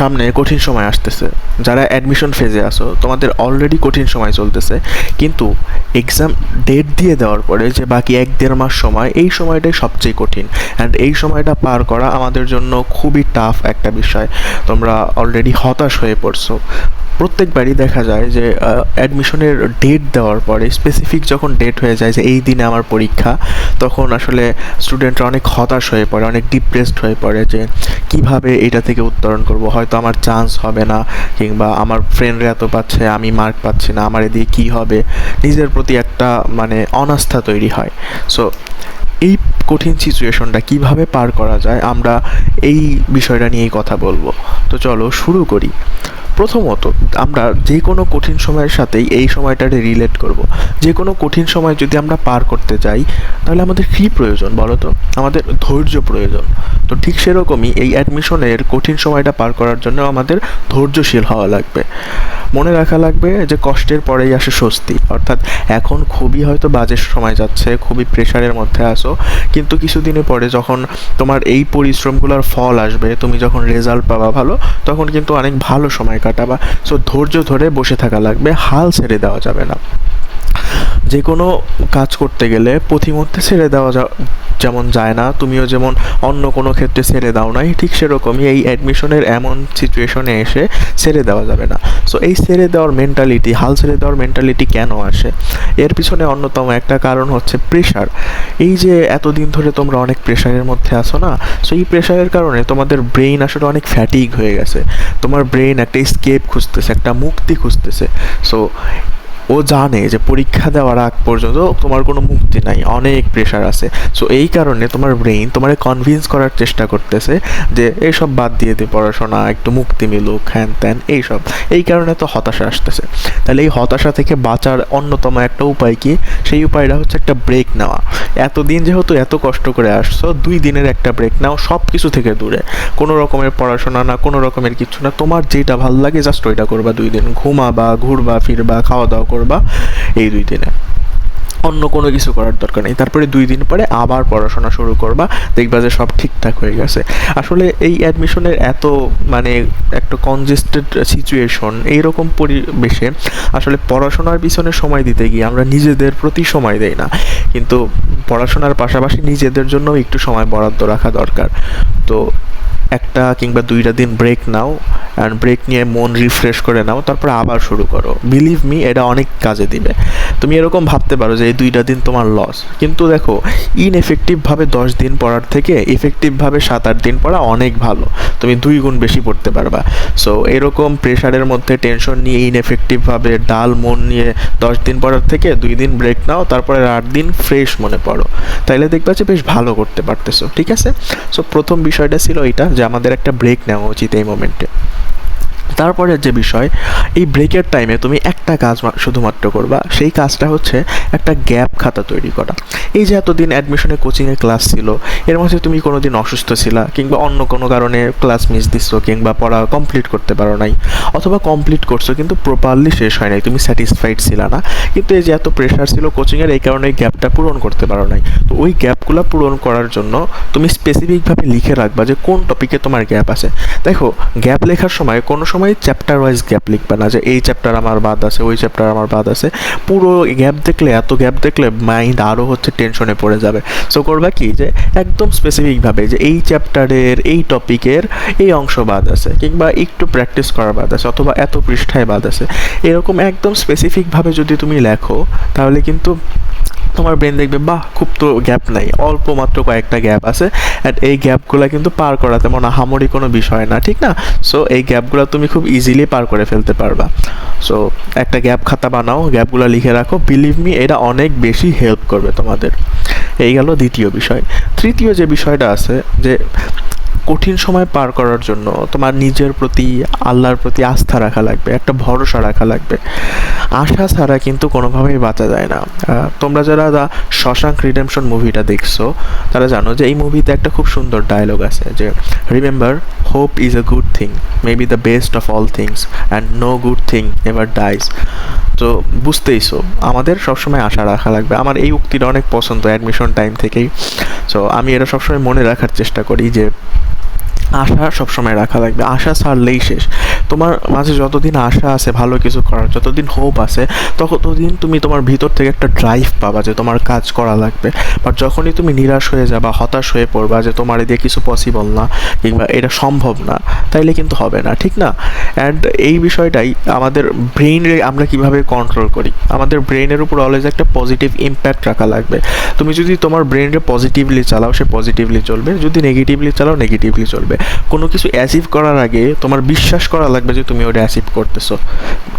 সামনে কঠিন সময় আসতেছে। যারা অ্যাডমিশন ফেজে আসো তোমাদের অলরেডি কঠিন সময় চলতেছে। কিন্তু এক্সাম ডেট দিয়ে দেওয়ার পরে যে বাকি এক দেড় মাস সময়, এই সময়টাই সবচেয়ে কঠিন। অ্যান্ড এই সময়টা পার করা আমাদের জন্য খুবই টাফ একটা বিষয়। তোমরা অলরেডি হতাশ হয়ে পড়ছো। প্রত্যেকবারই দেখা যায় যে অ্যাডমিশনের ডেট দেওয়ার পরে স্পেসিফিক যখন ডেট হয়ে যায় যে, এই দিনে আমার পরীক্ষা, তখন আসলে স্টুডেন্টরা অনেক হতাশ হয়ে পড়ে, অনেক ডিপ্রেসড হয়ে পড়ে যে, কীভাবে এটা থেকে উত্তরণ করব? হয়তো আমার চান্স হবে না, কিংবা আমার ফ্রেন্ডরা এত পাচ্ছে, আমি মার্ক পাচ্ছি না, আমার এদিকে কী হবে? নিজের প্রতি একটা মানে অনাস্থা তৈরি হয়। সো এই কঠিন সিচুয়েশনটা কীভাবে পার করা যায়? আমরা এই বিষয়টা নিয়েই কথা বলব। তো চলো, শুরু করি। প্রথমত আমরা যে কোনো কঠিন সময়ের সাথেই এই সময়টাতে রিলেট করব। যে কোনো কঠিন সময় যদি আমরা পার করতে চাই, তাহলে আমাদের কী প্রয়োজন বলো তো? আমাদের ধৈর্য প্রয়োজন। তো ঠিক সেরকমই এই অ্যাডমিশনের কঠিন সময়টা পার করার জন্য আমাদের ধৈর্যশীল হওয়া লাগবে। মনে রাখা লাগবে যে কষ্টের পরেই আসে স্বস্তি। অর্থাৎ এখন খুবই হয়তো বাজে সময় যাচ্ছে, খুবই প্রেশারের মধ্যে আসো কিন্তু কিছুদিনের পরে যখন তোমার এই পরিশ্রমগুলোর ফল আসবে, তুমি যখন রেজাল্ট পাবা ভালো, তখন কিন্তু অনেক ভালো সময় সো ধৈর্য ধরে বসে থাকা লাগবে হাল ছেড়ে দেওয়া যাবে না। যে কোনো কাজ করতে গেলে পথিমধ্যে ছেড়ে দেওয়া যেমন যায় না, তুমিও যেমন অন্য কোনো ক্ষেত্রে ছেড়ে দাও নাই, ঠিক সেরকমই এই অ্যাডমিশনের এমন সিচুয়েশনে এসে ছেড়ে দেওয়া যাবে না। সো এই ছেড়ে দেওয়ার মেন্টালিটি হাল ছেড়ে দেওয়ার মেন্টালিটি কেন আসে? এর পিছনে অন্যতম একটা কারণ হচ্ছে প্রেশার এই যে এতদিন ধরে তোমরা অনেক প্রেশারের মধ্যে আসো না সো এই প্রেশারের কারণে তোমাদের ব্রেইন আসলে অনেক ফ্যাটিক হয়ে গেছে। তোমার ব্রেইন একটা স্কেপ খুঁজতেছে, একটা মুক্তি খুঁজতেছে। সো ও জানে যে পরীক্ষা দেওয়ার আগ পর্যন্ত তোমার কোনো মুক্তি নাই, অনেক প্রেশার আছে। সো এই কারণে তোমার ব্রেইন তোমার কনভিন্স করার চেষ্টা করতেছে যে এইসব বাদ দিয়ে দে পড়াশোনা, একটু মুক্তি মিলুক, হ্যান ত্যান, এইসব। এই কারণে তো হতাশা আসতেছে। তাহলে এই হতাশা থেকে বাঁচার অন্যতম একটা উপায় কি? সেই উপায়টা হচ্ছে একটা ব্রেক নেওয়া। এতদিন যেহেতু এত কষ্ট করে আসছো, দুই দিনের একটা ব্রেক নাও সব কিছু থেকে দূরে। কোনো রকমের পড়াশোনা না, কোনো রকমের কিছু না। তোমার যেটা ভালো লাগে জাস্ট ওইটা করবা দুই দিন। ঘুমাবা, ঘুরবা, ফিরবা খাওয়া দাওয়া করবা। এই দুই দিনে। অন্য কোনো কিছু করার দরকার নেই। তারপরে দুই দিন পরে আবার পড়াশোনা শুরু করবা, দেখবা যে সব ঠিকঠাক হয়ে গেছে। আসলে এই অ্যাডমিশনের এত মানে একটা কনজেস্টেড সিচুয়েশন এইরকম পরিবেশে আসলে পড়াশোনার পিছনে সময় দিতে গিয়ে আমরা নিজেদের প্রতি সময় দেই না। কিন্তু পড়াশোনার পাশাপাশি নিজেদের জন্য একটু সময় বরাদ্দ রাখা দরকার। তো একটা কিংবা দুইটা দিন ব্রেক নাও অ্যান্ড ব্রেক নিয়ে মন রিফ্রেশ করে নাও, তারপর আবার শুরু করো। বিলিভ মি এটা অনেক কাজে দিবে। তুমি এরকম ভাবতে পারো যে এই দুইটা দিন তোমার লস কিন্তু দেখো ইনএফেক্টিভভাবে দশ দিন পড়ার থেকে এফেক্টিভভাবে সাত আট দিন পড়া অনেক ভালো। তুমি দুই গুণ বেশি পড়তে পারবা। সো এরকম প্রেশারের মধ্যে টেনশন নিয়ে ইনএফেক্টিভভাবে ডাল মন নিয়ে দশ দিন পড়ার থেকে দুই দিন ব্রেক নাও, তারপরে আট দিন ফ্রেশ মনে পড়ো। তাইলে দেখবা যে বেশ ভালো করতে পারতেছো, ঠিক আছে? সো প্রথম বিষয়টা ছিল এটা যে আমাদের একটা ব্রেক নেওয়া উচিত এই মোমেন্টে তারপরে যে বিষয়, এই ব্রেকের টাইমে তুমি একটা কাজ শুধুমাত্র করবা, সেই কাজটা হচ্ছে একটা গ্যাপ খাতা তৈরি করা। এই যে এতদিন অ্যাডমিশনে কোচিংয়ে ক্লাস ছিল, এর মধ্যে তুমি কোনো দিন অসুস্থ ছিলা, কিংবা অন্য কোনো কারণে ক্লাস মিস দিচ্ছ কিংবা পড়া কমপ্লিট করতে পারো নাই, অথবা কমপ্লিট করছ, কিন্তু প্রপারলি শেষ হয় নাই, তুমি স্যাটিসফাইড ছিলা না, কিন্তু এই যে এত প্রেশার ছিল কোচিংয়ের এই কারণে গ্যাপটা পূরণ করতে পারো নাই। তো ওই গ্যাপগুলো পূরণ করার জন্য তুমি স্পেসিফিকভাবে লিখে রাখবা যে কোন টপিকে তোমার গ্যাপ আছে। দেখো গ্যাপ লেখার সময় কোনো সময় সময় চ্যাপ্টার ওয়াইজ গ্যাপ লিখবে না যে এই চ্যাপ্টার আমার বাদ আছে, ওই চ্যাপ্টার আমার বাদ আছে। পুরো গ্যাপ দেখলে, এত গ্যাপ দেখলে মাইন্ড আরও হচ্ছে টেনশনে পড়ে যাবে। সো করবা কি যে একদম স্পেসিফিকভাবে যে এই চ্যাপ্টারের এই টপিকের এই অংশ বাদ আছে কিংবা একটু প্র্যাকটিস করা বাদ আছে অথবা এত পৃষ্ঠায় বাদ আছে। এরকম একদম স্পেসিফিকভাবে যদি তুমি লেখো, তাহলে কিন্তু তোমার ব্রেন দেখবে, বাহ, খুব তো গ্যাপ নাই। অল্প মাত্র কয়েকটা গ্যাপ আছে অ্যান্ড এই গ্যাপগুলো কিন্তু পার করা তেমন আহামরি কোনো বিষয় না, ঠিক না? সো এই গ্যাপগুলো তুমি খুব ইজিলি পার করে ফেলতে পারবা। সো একটা গ্যাপ খাতা বানাও গ্যাপগুলো লিখে রাখো। বিলিভ মি এটা অনেক বেশি হেল্প করবে তোমাদের। এই গেল দ্বিতীয় বিষয়। তৃতীয় যে বিষয়টা আছে, যে কঠিন সময় পার করার জন্য তোমার নিজের প্রতি, আল্লাহর প্রতি আস্থা রাখা লাগবে, একটা ভরসা রাখা লাগবে। আশা ছাড়া কিন্তু কোনোভাবেই বাঁচা যায় না। তোমরা যারা দা শশাঙ্ক রিডেমশন মুভিটা দেখছ, তারা জানো যে এই মুভিতে একটা খুব সুন্দর ডায়লগ আছে যে remember hope is a good thing may be the best of all things and no good thing ever dies তো বুঝতেইছো আমাদের সবসময় আশা রাখা লাগবে। আমার এই উক্তিটা অনেক পছন্দ অ্যাডমিশন টাইম থেকেই। সো আমি এটা সবসময় মনে রাখার চেষ্টা করি যে আশা সবসময় রাখা লাগবে। আশা ছাড়লেই শেষ। তোমার মাঝে যতদিন আশা আছে, ভালো কিছু করার, যতদিন হোপ আছে ততদিন তুমি তোমার ভিতর থেকে একটা ড্রাইভ পাবা যে তোমার কাজ করা লাগবে। বাট যখনই তুমি নিরাশ হয়ে যাবা, হতাশ হয়ে পড়বা যে তোমার দিয়ে কিছু পসিবল না, কিংবা এটা সম্ভব না, তাইলে কিন্তু হবে না, ঠিক না? অ্যান্ড এই বিষয়টাই আমাদের ব্রেইনে আমরা কীভাবে কন্ট্রোল করি? আমাদের ব্রেইনের উপর অলওয়েজ একটা পজিটিভ ইম্প্যাক্ট রাখা লাগবে। তুমি যদি তোমার ব্রেইনকে পজিটিভলি চালাও, সে পজিটিভলি চলবে। যদি নেগেটিভলি চালাও নেগেটিভলি চলবে। কোনো কিছু অ্যাচিভ করার আগে তোমার বিশ্বাস করা লাগবে যে তুমি ওটা অ্যাচিভ করতেছো।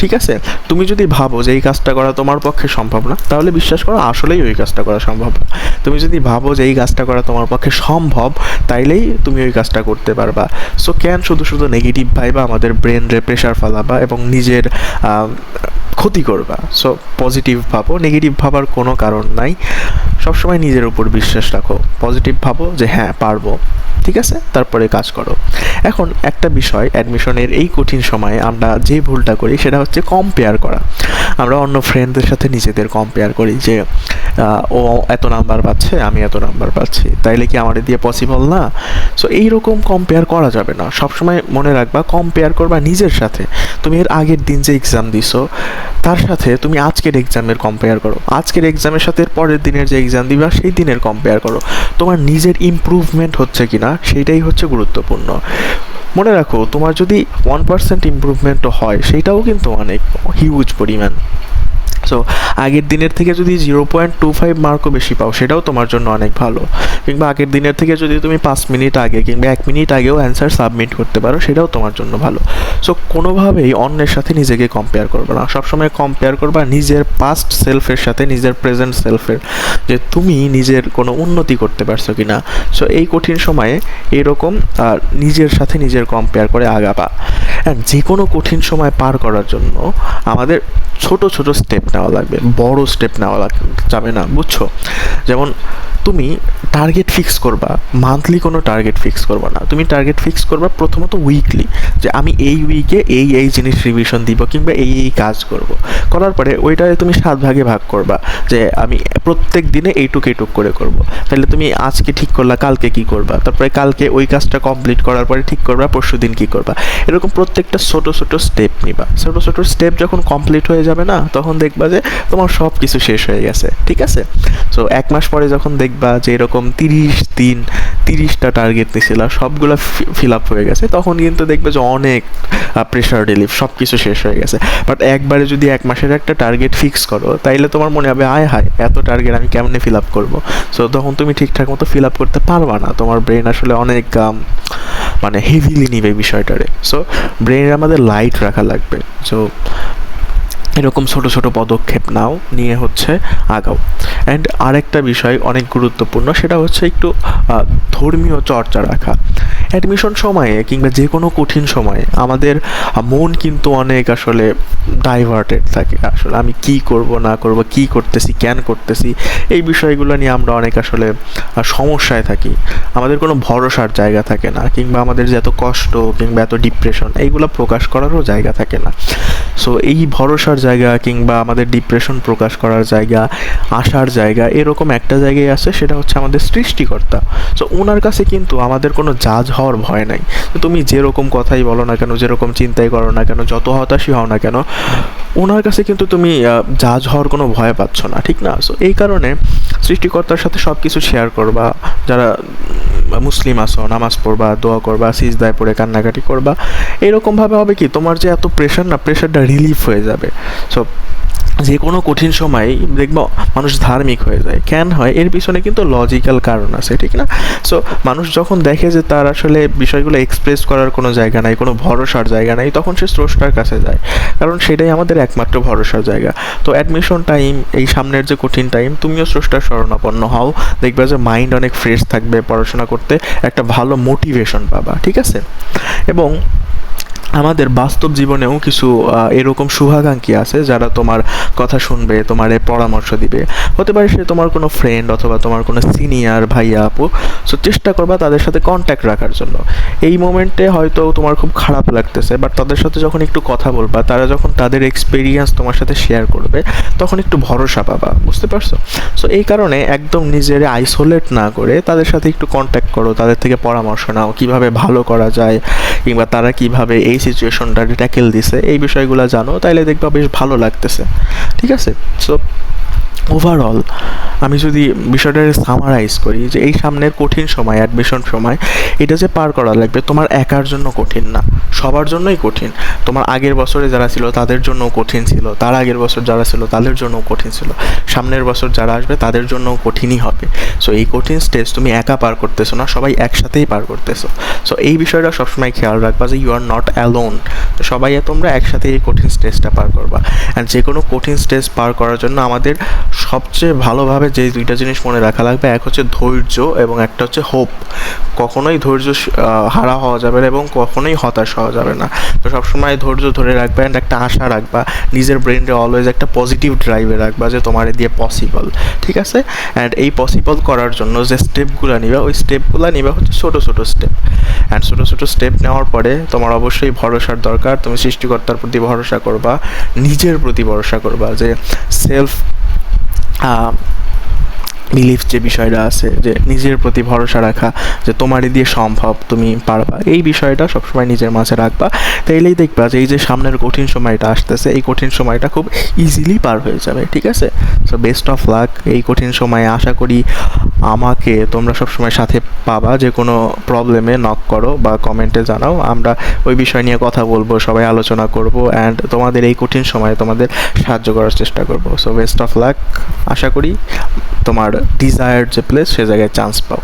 ঠিক আছে? তুমি যদি ভাবো যে এই কাজটা করা তোমার পক্ষে সম্ভব না, তাহলে বিশ্বাস করো আসলেই ওই কাজটা করা সম্ভব না। তুমি যদি ভাবো যে এই কাজটা করা তোমার পক্ষে সম্ভব, তাইলেই তুমি ওই কাজটা করতে পারবা। সো ক্যান শুধু শুধু নেগেটিভ ভাইবা আমাদের ব্রেনরে প্রেশার ফেলাবা এবং নিজের ক্ষতি করবা। সো পজিটিভ ভাবো নেগেটিভ ভাবার কোনো কারণ নাই। সবসময় নিজের উপর বিশ্বাস রাখো পজিটিভ ভাবো যে হ্যাঁ পারব, ঠিক আছে? তারপরে কাজ করো। এখন একটা বিষয় অ্যাডমিশনের এই কঠিন সময়ে আমরা যে ভুলটা করি সেটা হচ্ছে কম্পেয়ার করা। আমরা অন্য ফ্রেন্ডদের সাথে নিজেদের কম্পেয়ার করি যে ও এত নাম্বার পাচ্ছে, আমি এত নাম্বার পাচ্ছি। তাইলে কি আমার দিয়ে পসিবল না? সো এইরকম কম্পেয়ার করা যাবে না। সবসময় মনে রাখবা কম্পেয়ার করবা নিজের সাথে। তুমি এর আগের দিন যে এক্সাম দিছো, তার সাথে তুমি আজকের এক্সামের কম্পেয়ার করো। আজকের এক্সামের সাথে পরের দিনের যে এক্সাম দিবা, সেই দিনের কম্পেয়ার করো। তোমার নিজের ইম্প্রুভমেন্ট হচ্ছে কি না সেইটাই হচ্ছে গুরুত্বপূর্ণ। মনে রাখো, তোমার যদি ওয়ান পার্সেন্ট ইম্প্রুভমেন্টও হয়, সেইটাও কিন্তু অনেক হিউজ পরিমাণ। সো আগের দিনের থেকে যদি জিরো পয়েন্ট টু ফাইভ মার্কও বেশি পাও, সেটাও তোমার জন্য অনেক ভালো। কিংবা আগের দিনের থেকে যদি তুমি পাঁচ মিনিট আগে কিংবা এক মিনিট আগেও অ্যান্সার সাবমিট করতে পারো, সেটাও তোমার জন্য ভালো। সো কোনোভাবেই অন্যের সাথে নিজেকে কম্পেয়ার করবে না। সবসময় কম্পেয়ার করবা নিজের পাস্ট সেলফের সাথে, নিজের প্রেজেন্ট সেলফের যে তুমি নিজের কোনো উন্নতি করতে পারছ কি না সো এই কঠিন সময়ে এরকম নিজের সাথে নিজের কম্পেয়ার করে আগাবা। যে কোনো কঠিন সময় পার করার জন্য আমাদের ছোট ছোট স্টেপ নেওয়া লাগবে, বড় স্টেপ নেওয়া যাবে না, বুঝছ? যেমন তুমি টার্গেট ফিক্স করবা মান্থলি কোনো টার্গেট ফিক্স করবা না। তুমি টার্গেট ফিক্স করবা প্রথমত উইকলি যে আমি এই উইকে এই এই জিনিস রিভিশন দিব কিংবা এই এই কাজ করব। করার পরে ওইটায় তুমি সাত ভাগে ভাগ করবা, যে আমি প্রত্যেক দিনে এইটুক এইটুক করে করব। তাহলে তুমি আজকে ঠিক করলা, কালকে কি করবা? তারপরে কালকে ওই কাজটা কমপ্লিট করার পরে ঠিক করবা পরশু দিন কী করবা? এরকম প্রত্যেকটা ছোটো ছোটো স্টেপ নিবা। ছোটো ছোটো স্টেপ যখন কমপ্লিট হয়ে যাবে না, তখন দেখবা যে তোমার সব কিছু শেষ হয়ে গেছে, ঠিক আছে? সো এক মাস পরে যখন দেখবা যে এরকম তিরিশ দিন, তিরিশটা টার্গেট নিয়েছিল সবগুলো ফিল আপ হয়ে গেছে, তখন কিন্তু দেখবে যে অনেক প্রেশার রিলিফ সব কিছু শেষ হয়ে গেছে। বাট একবারে যদি এক মাসের একটা টার্গেট ফিক্স করো, তাইলে তোমার মনে হবে, আয় হায়, এত টার্গেট আমি কেমনে ফিল আপ করব? সো তখন তুমি ঠিকঠাক মতো ফিল আপ করতে পারবা না। তোমার ব্রেন আসলে অনেক মানে হেভিলি নিবে বিষয়টারে। সো ব্রেন আমাদের লাইট রাখা লাগবে। সো এরকম ছোট ছোট পদক্ষেপ নাও নিয়ে হচ্ছে আগাও। অ্যান্ড আরেকটা বিষয় অনেক গুরুত্বপূর্ণ, সেটা হচ্ছে একটু ধর্মীয় চর্চা রাখা। অ্যাডমিশন সময়ে কিংবা যে কোনো কঠিন সময়ে আমাদের মন কিন্তু অনেক আসলে ডাইভার্টেড থাকে। আসলে আমি কি করব, না করব, কি করতেছি, কেন করতেছি, এই বিষয়গুলো নিয়ে আমরা অনেক আসলে সমস্যায় থাকি। আমাদের কোনো ভরসার জায়গা থাকে না, কিংবা আমাদের যে এত কষ্ট কিংবা এত ডিপ্রেশন এইগুলো প্রকাশ করারও জায়গা থাকে না। সো এই ভরসার জায়গা কিংবা আমাদের ডিপ্রেশন প্রকাশ করার জায়গা আসার জায়গা, এরকম একটা জায়গায় আছে, সেটা হচ্ছে আমাদের সৃষ্টিকর্তা। সো ওনার কাছে কিন্তু আমাদের কোনো জাজ হওয়ার ভয় নাই। তুমি যেরকম কথাই বলো না কেন, যেরকম চিন্তাই করো না কেন, যত হতাশই হও না কেন ওনার কাছে কিন্তু তুমি জাজ হওয়ার কোনো ভয় পাচ্ছ না, ঠিক না? সো এই কারণে সৃষ্টিকর্তার সাথে সব কিছু শেয়ার করবা, যারা মুসলিম আসো নামাজ পড়বা, দোয়া করবা, সিজদায় পড়ে কান্নাকাটি করবা, এরকমভাবে হবে কি, তোমার যে এত প্রেশার না প্রেশারটা রিলিফ হয়ে যাবে। সো যে কোনো কঠিন সময় দেখব মানুষ ধার্মিক হয়ে যায়। কেন হয়? এর পিছনে কিন্তু লজিক্যাল কারণ আছে, ঠিক না? সো মানুষ যখন দেখে যে তার আসলে বিষয়গুলো এক্সপ্রেস করার কোনো জায়গা নাই, কোনো ভরসার জায়গা নাই, তখন সে স্রষ্টার কাছে যায়। কারণ সেটাই আমাদের একমাত্র ভরসার জায়গা। তো অ্যাডমিশন টাইম এই সামনের যে কঠিন টাইম তুমিও স্রষ্টার শরণাপন্ন হও। দেখবে যে মাইন্ড অনেক ফ্রেশ থাকবে পড়াশোনা করতে, একটা ভালো মোটিভেশন পাবা, ঠিক আছে? এবং আমাদের বাস্তব জীবনেও কিছু এরকম শুভাকাঙ্ক্ষী আছে যারা তোমার কথা শুনবে, তোমার পরামর্শ দিবে। হতে পারে সে তোমার কোনো ফ্রেন্ড অথবা তোমার কোনো সিনিয়র ভাইয়া, আপু সো চেষ্টা করবা তাদের সাথে কন্ট্যাক্ট রাখার জন্য। এই মোমেন্টে হয়তো তোমার খুব খারাপ লাগতেছে বাট তাদের সাথে যখন একটু কথা বলবা, তারা যখন তাদের এক্সপিরিয়েন্স তোমার সাথে শেয়ার করবে, তখন একটু ভরসা পাবা, বুঝতে পারছ? সো এই কারণে একদম নিজের আইসোলেট না করে তাদের সাথে একটু কন্ট্যাক্ট করো, তাদের থেকে পরামর্শ নাও, কীভাবে ভালো করা যায়, কিংবা তারা কীভাবে এই সিচুয়েশনটা ট্যাকেল দিছে, এই বিষয়গুলো জানো, তাইলে দেখবা বেশ ভালো লাগতেছে। ঠিক আছে? সো ওভারঅল আমি যদি বিষয়টা সামারাইজ করি, যে এই সামনের কঠিন সময় অ্যাডমিশন সময়, এটা যে পার করা লাগবে তোমার একার জন্য কঠিন না, সবার জন্যই কঠিন। তোমার আগের বছরে যারা ছিল, তাদের জন্য কঠিন ছিল। তার আগের বছর যারা ছিল, তাদের জন্য কঠিন ছিল। সামনের বছর যারা আসবে, তাদের জন্য কঠিনই হবে। সো এই কঠিন স্টেজ তুমি একা পার করতেছো না, সবাই একসাথেই পার করতেছো। সো এই বিষয়টা সবসময় খেয়াল রাখবা যে ইউ আর নট অ্যালোন সবাই, তোমরা একসাথে এই কঠিন স্টেজটা পার করবা। অ্যান্ড যে কোনো কঠিন স্টেজ পার করার জন্য আমাদের সবচেয়ে ভালোভাবে যে দুইটা জিনিস মনে রাখা লাগবে, এক হচ্ছে ধৈর্য এবং একটা হচ্ছে হোপ কখনোই ধৈর্য হারা হওয়া যাবে না এবং কখনোই হতাশ হওয়া যাবে না। তো সবসময় ধৈর্য ধরে রাখবে অ্যান্ড একটা আশা রাখবা। নিজের ব্রেনকে অলওয়েজ একটা পজিটিভ ড্রাইভে রাখবা যে তোমার দিয়ে পসিবল ঠিক আছে? অ্যান্ড এই পসিবল করার জন্য যে স্টেপগুলো নিবা, ওই স্টেপগুলো নিবা হচ্ছে ছোটো ছোটো স্টেপ অ্যান্ড ছোটো ছোটো স্টেপ নেওয়ার পরে তোমার অবশ্যই ভরসার দরকার। তুমি সৃষ্টিকর্তার প্রতি ভরসা করবা, নিজের প্রতি ভরসা করবা যে সেলফ বিলিফ যে বিষয়টা আছে, যে নিজের প্রতি ভরসা রাখা, যে তোমারই দিয়ে সম্ভব তুমি পারবা। এই বিষয়টা সবসময় নিজের মাঝে রাখবা। তাইলেই দেখবা যে এই যে সামনের কঠিন সময়টা আসতেছে, এই কঠিন সময়টা খুব ইজিলি পার হয়ে যাবে, ঠিক আছে? সো বেস্ট অফ লাক এই কঠিন সময়ে আশা করি আমাকে তোমরা সবসময় সাথে পাবা, যে কোনো প্রবলেমে নক করো বা কমেন্টে জানাও। আমরা ওই বিষয় নিয়ে কথা বলব, সবাই আলোচনা করব অ্যান্ড তোমাদের এই কঠিন সময়ে তোমাদের সাহায্য করার চেষ্টা করব। সো বেস্ট অফ লাক আশা করি তোমার ডিজায়ার্ড যে প্লেস সে জায়গায় চান্স পাও।